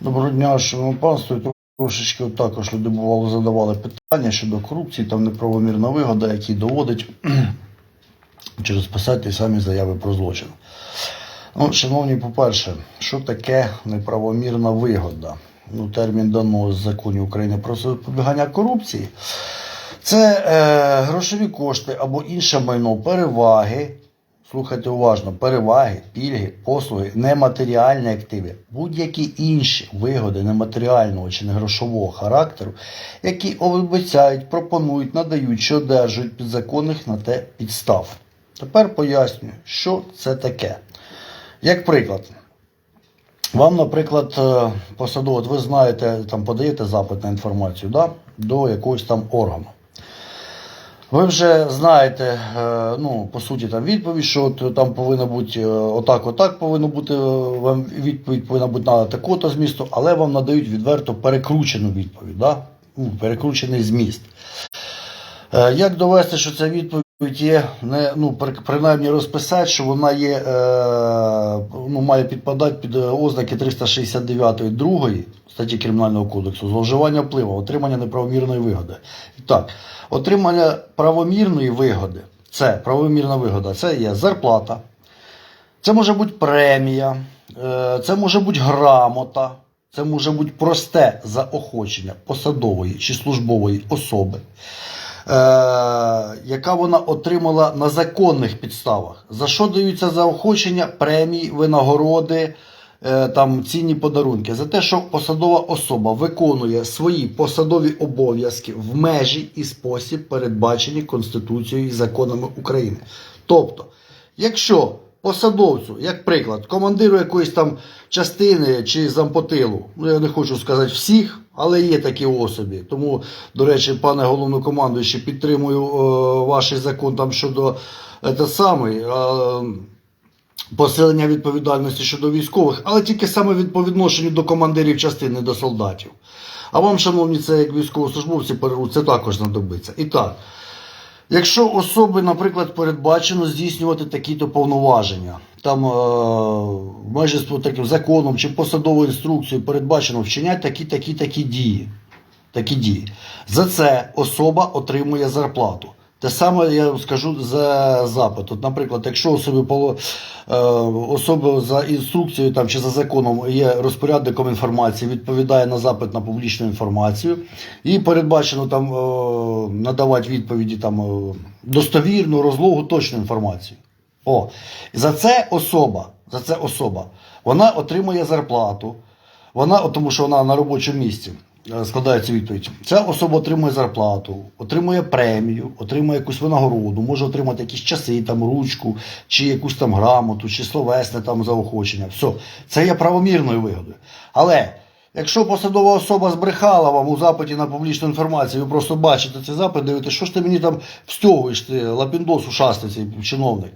Доброго дня, шановне панство. Трошечки також люди бувало задавали питання щодо корупції, там неправомірна вигода, які доводить через писати самі заяви про злочин. Ну, шановні, по-перше, що таке неправомірна вигода? Ну, термін дано з законів України про запобігання корупції. Це е, грошові кошти або інше майно, переваги. Слухайте уважно, переваги, пільги, послуги, нематеріальні активи, будь-які інші вигоди нематеріального чи негрошового характеру, які обіцяють, пропонують, надають чи одержують підзаконних на те підстав. Тепер пояснюю, що це таке. Як приклад, вам, наприклад, е, ви знаєте, там подаєте запит на інформацію да, до якогось там органу. Ви вже знаєте, е, ну, по суті, там відповідь, що там повинно бути е, отак, отак повинно бути, е, вам відповідь повинна бути на такого змісту, але вам надають відверто перекручену відповідь, да? Перекручений зміст. Як довести, що ця відповідь є, ну, принаймні розписати, що вона є, е, ну, має підпадати під е, ознаки 369 другої статті Кримінального кодексу, зловживання впливу, отримання неправомірної вигоди. І так, отримання правомірної вигоди, це правомірна вигода, це є зарплата, це може бути премія, е, це може бути грамота, це може бути просте заохочення посадової чи службової особи, яка вона отримала на законних підставах. За що даються заохочення, премії, винагороди, е, там, цінні подарунки? За те, що посадова особа виконує свої посадові обов'язки в межі і спосіб, передбачені Конституцією і законами України. Тобто, якщо посадовцю, як приклад, командиру якоїсь там частини чи зампотилу, ну я не хочу сказати всіх, але є такі особи. Тому, до речі, пане головнокомандуючий, підтримую е, ваш закон там щодо е, те самий, е, посилення відповідальності щодо військових, але тільки саме по відношенню до командирів частини, до солдатів. А вам, шановні, це як військовослужбовці це також знадобиться. І так. Якщо особи, наприклад, передбачено здійснювати такі-то повноваження, там е, майже таким законом чи посадовою інструкцією передбачено вчиняти такі, такі, такі дії. Такі дії. За це особа отримує зарплату. Те саме я скажу за запит. От, наприклад, якщо особи, поло- е, особа за інструкцією там, чи за законом є розпорядником інформації, відповідає на запит на публічну інформацію, і передбачено там е, надавати відповіді там, е, достовірну, розлогу, точну інформацію. О, за це особа, за це особа, вона отримує зарплату, вона, тому що вона на робочому місці складається відповідь. Ця особа отримує зарплату, отримує премію, отримує якусь винагороду, може отримати якісь часи, там, ручку, чи якусь там грамоту, чи словесне там заохочення. Все, це є правомірною вигодою. Але якщо посадова особа збрехала вам у запиті на публічну інформацію, ви просто бачите цей запит, дивитесь, що ж ти мені там встягуєш, ти лапіндос ушастий цей чиновник.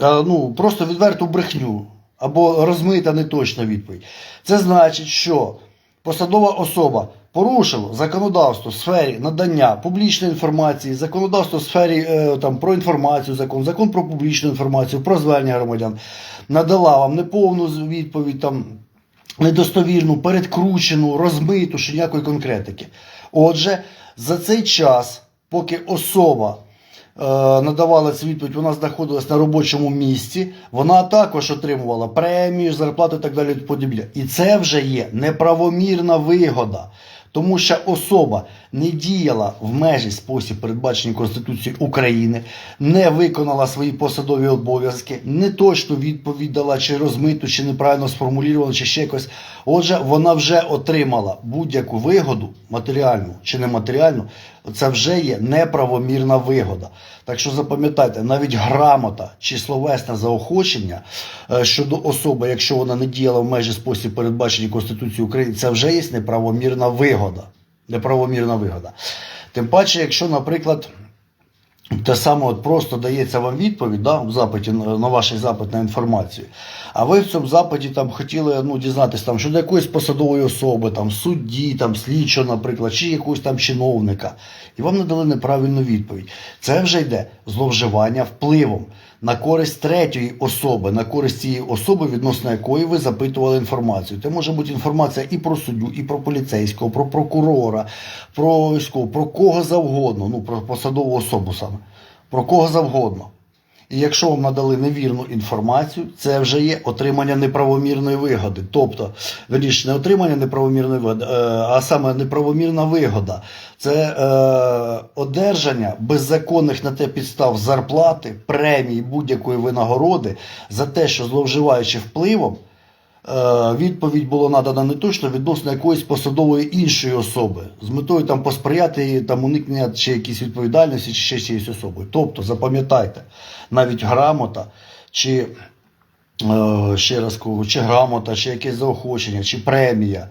Е, ну, просто відверту брехню або розмита неточна відповідь. Це значить, що посадова особа порушила законодавство в сфері надання публічної інформації, законодавство в сфері е, там, про інформацію, закон, закон про публічну інформацію, про звернення громадян, надала вам неповну відповідь, там, недостовірну, передкручену, розмиту, що ніякої конкретики. Отже, за цей час, поки особа е, надавала цю відповідь, вона знаходилась на робочому місці, вона також отримувала премію, зарплату і так далі. І це вже є неправомірна вигода. Тому що особа не діяла в межі спосіб, передбачений Конституцією України, не виконала свої посадові обов'язки, не точно відповідь дала, чи розмиту, чи неправильно сформулювала, чи ще якось. Отже, вона вже отримала будь-яку вигоду, матеріальну чи нематеріальну, це вже є неправомірна вигода. Так що запам'ятайте, навіть грамота чи словесне заохочення е, щодо особи, якщо вона не діяла в межі спосіб передбачений Конституцією України, це вже є неправомірна вигода. Неправомірна вигода. Тим паче, якщо, наприклад, те саме от просто дається вам відповідь да, в запиті на ваш запит на інформацію. А ви в цьому запиті там хотіли ну, дізнатися там, щодо якоїсь посадової особи, там, судді, там, слідчого, наприклад, чи якогось там чиновника, і вам надали неправильну відповідь. Це вже йде зловживання впливом. На користь третьої особи, на користь цієї особи, відносно якої ви запитували інформацію. Це може бути інформація і про суддю, і про поліцейського, про прокурора, про військового, про кого завгодно, ну про посадову особу саме, про кого завгодно. І якщо вам надали невірну інформацію, це вже є отримання неправомірної вигоди. Тобто, верніше, не отримання неправомірної вигоди, е, а саме неправомірна вигода. Це е, одержання беззаконних на те підстав зарплати, премії, будь-якої винагороди за те, що зловживаючи впливом, відповідь було надана не точно відносно якоїсь посадової іншої особи з метою там посприяти там уникнення чи якісь відповідальності, чи ще чиїсь особою. Тобто, запам'ятайте, навіть грамота чи е, ще раз кажу, чи грамота, чи якесь заохочення, чи премія.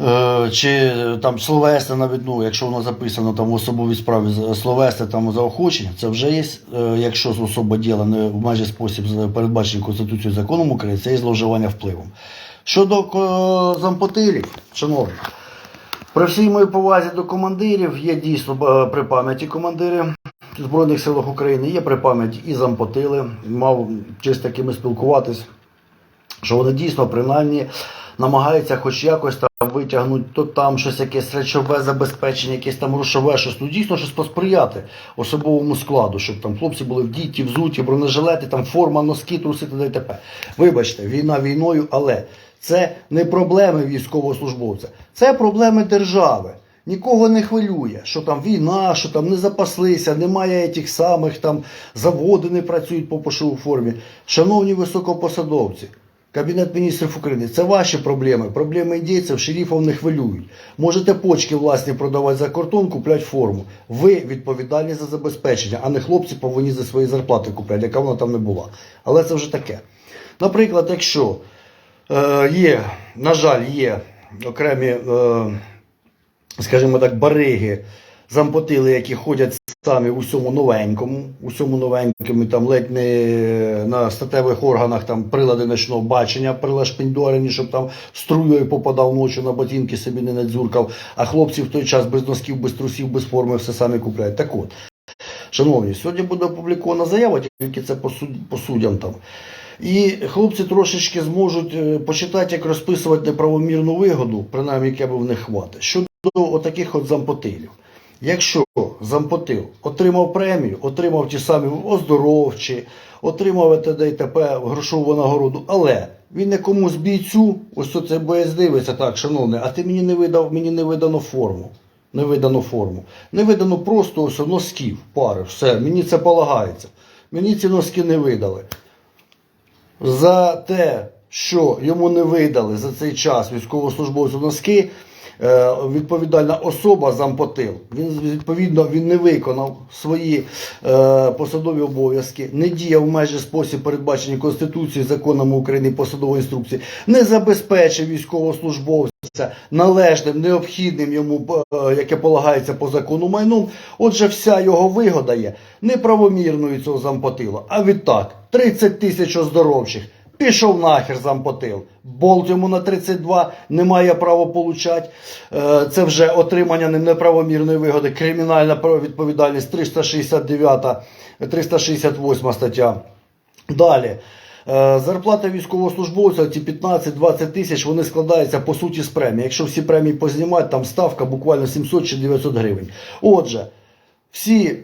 Е, Чи е, там словесне навіть, ну, якщо воно записано там в особовій справі з- словесне там заохочення, це вже є, е, якщо особа діла не в майже спосіб передбачений Конституцією законом України, це є зловживання впливом. Щодо е, зампотилів, шановні, при всій моїй повазі до командирів є дійсно е, при пам'яті командири Збройних сил України, є при пам'яті і зампотили. Мав честь такими спілкуватись що вони дійсно принаймні намагаються хоч якось там витягнути то там щось якесь речове забезпечення, якесь там грошове, щось ну дійсно щось посприяти особовому складу, щоб там хлопці були вдіті, взуті, бронежилети, там форма, носки, труси та т.п. Вибачте, війна війною, але це не проблеми військовослужбовця, це проблеми держави. Нікого не хвилює, що там війна, що там не запаслися, немає тих самих там заводи не працюють по пошову формі. Шановні високопосадовці, Кабінет міністрів України, це ваші проблеми. Проблеми індійців, шерифів не хвилюють. Можете почки власні продавати за кордон, купляти форму. Ви відповідальні за забезпечення, а не хлопці повинні за свої зарплати купляти, яка вона там не була. Але це вже таке. Наприклад, якщо е, є, на жаль, є окремі, е, скажімо так, бариги, зампотили, які ходять самі у всьому новенькому, у всьому новенькому, там ледь не на статевих органах там прилади ночного бачення прилашпіндорені, щоб там струєю попадав ночі на ботинки, собі не надзюркав, а хлопці в той час без носків, без трусів, без форми все самі купляють. Так от, шановні, сьогодні буде опублікована заява, тільки це по, суд, по суддям там. І хлопці трошечки зможуть е, почитати, як розписувати неправомірну вигоду, принаймні яке б в них хватить. Щодо отаких от зампотилів. Якщо зампотил отримав премію, отримав ті самі оздоровчі, отримав т.д. і т.п. грошову нагороду, але він якомусь бійцю, ось оце боєць дивиться, так, шановний, а ти мені не видав, мені не видано форму. Не видано форму. Не видано просто ось носків, пари, все, мені це полагається. Мені ці носки не видали за те, що йому не видали за цей час військовослужбовцю носки, відповідальна особа зампотил. Він відповідно він не виконав свої е, посадові обов'язки, не діяв в межі спосіб передбачені Конституцією, законами України посадової інструкції, не забезпечив військовослужбовця належним, необхідним йому, е, яке полагається по закону майном. Отже, вся його вигода є неправомірною цього зампотила. А відтак 30 тисяч оздоровчих. Пішов нахер зампотил. Болт йому на 32 не має права получати. Е, Це вже отримання неправомірної вигоди. Кримінальна відповідальність 369, 368 стаття. Далі. Е, Зарплата військовослужбовця, ці 15-20 тисяч, вони складаються по суті з премії. Якщо всі премії познімати, там ставка буквально 700 чи 900 гривень. Отже, всі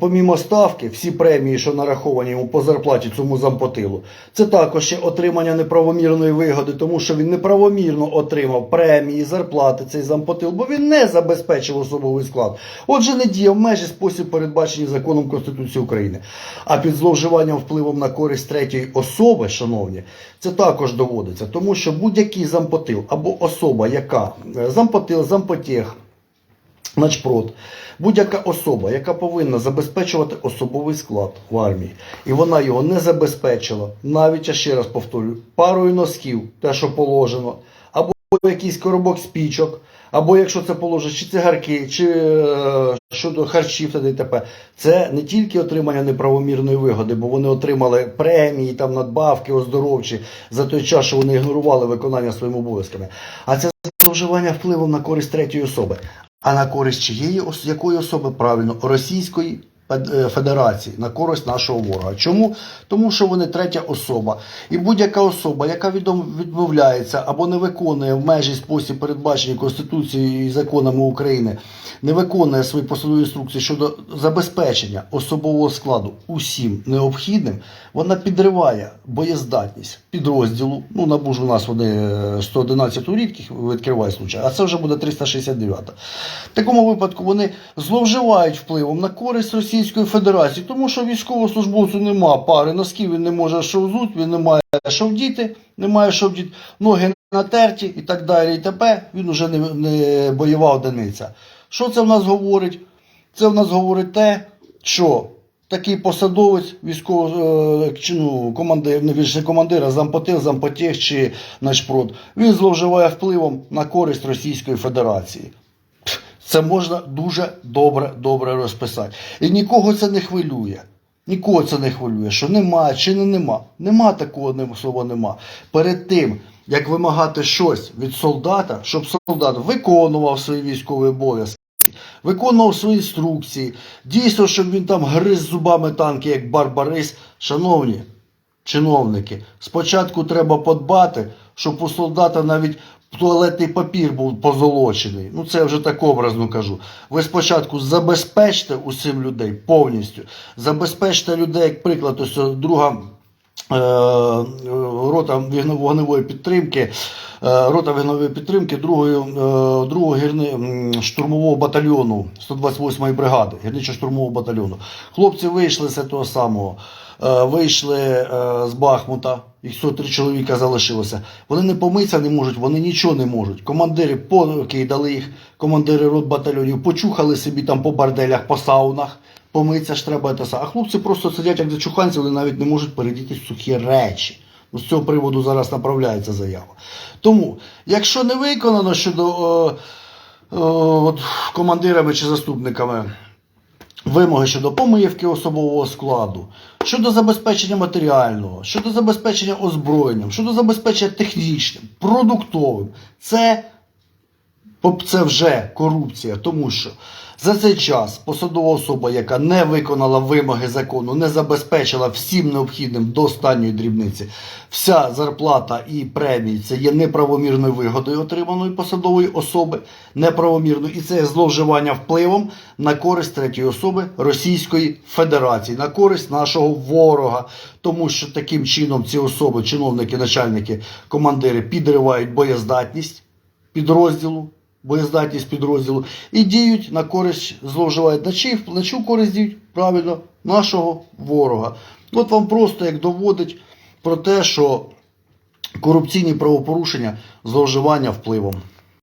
помімо ставки, всі премії, що нараховані йому по зарплаті цьому зампотилу, це також ще отримання неправомірної вигоди, тому що він неправомірно отримав премії, зарплати цей зампотил, бо він не забезпечив особовий склад. Отже, не діяв межі спосіб передбачені законом Конституції України. А під зловживанням впливом на користь третьої особи, шановні, це також доводиться, тому що будь-який зампотил або особа, яка е, зампотил, зампотєх, Начпрот, будь-яка особа, яка повинна забезпечувати особовий склад в армії, і вона його не забезпечила, навіть я ще раз повторюю, парою носків, те, що положено, або якийсь коробок спічок, або якщо це положено, чи цигарки, чи е, щодо харчів та ДТП, це не тільки отримання неправомірної вигоди, бо вони отримали премії, там надбавки оздоровчі за той час, що вони ігнорували виконання своїми обов'язками, а це зловживання впливом на користь третьої особи. А на користь чиєї якої особи правильно? Російської Федерації на користь нашого ворога. Чому? Тому що вони третя особа. І будь-яка особа, яка відмовляється або не виконує в межі спосіб передбачені Конституцією і законами України, не виконує свої посадові інструкції щодо забезпечення особового складу усім необхідним, вона підриває боєздатність підрозділу. Ну, набу ж у нас вони е, 111 рідких відкриває случай, а це вже буде 369. В такому випадку вони зловживають впливом на користь Російської Федерації, тому що військовослужбовцю нема пари носків, він не може що взуть, він не має що вдіти, не має що вдіти, ноги натерті і так далі. І т.п. Він уже не, не бойова одиниця. Що це в нас говорить? Це в нас говорить те, що такий посадовець, військового е, ну, командир, не більше командира, зампотил, зампотех чи начпрод, він зловживає впливом на користь Російської Федерації. Це можна дуже добре, добре розписати. І нікого це не хвилює. Нікого це не хвилює, що нема чи не нема. Нема такого слова нема. Перед тим, як вимагати щось від солдата, щоб солдат виконував свої військові обов'язки, виконував свої інструкції, дійсно, щоб він там гриз зубами танки, як барбарис. Шановні чиновники, спочатку треба подбати, щоб у солдата навіть туалетний папір був позолочений. Ну це я вже так образно кажу. Ви спочатку забезпечте усім людей повністю. Забезпечте людей, як приклад, ось друга. е, е, Рота вогневої підтримки, е, рота вогневої підтримки другої, е, другого гірни, штурмового батальйону 128-ї бригади, гірничо-штурмового батальйону. Хлопці вийшли з того самого, е, вийшли е, з Бахмута, їх 103 чоловіка залишилося. Вони не помитися не можуть, вони нічого не можуть. Командири покидали їх, командири рот батальйонів, почухали собі там по борделях, по саунах. Помитися ж треба саме. А хлопці просто сидять як зачуханці, вони навіть не можуть передіти сухі речі. Ну, З цього приводу зараз направляється заява. Тому, якщо не виконано щодо е, е, от, командирами чи заступниками вимоги щодо помивки особового складу, щодо забезпечення матеріального, щодо забезпечення озброєнням, щодо забезпечення технічним, продуктовим, це Це вже корупція, тому що за цей час посадова особа, яка не виконала вимоги закону, не забезпечила всім необхідним до останньої дрібниці, вся зарплата і премії це є неправомірною вигодою отриманої посадової особи, неправомірною, і це є зловживання впливом на користь третьої особи Російської Федерації, на користь нашого ворога, тому що таким чином ці особи, чиновники, начальники, командири підривають боєздатність підрозділу, боєздатність підрозділу і діють на користь, зловживають на чию, на чию користь діють правильно нашого ворога. От вам просто як доводить про те, що корупційні правопорушення зловживання впливом.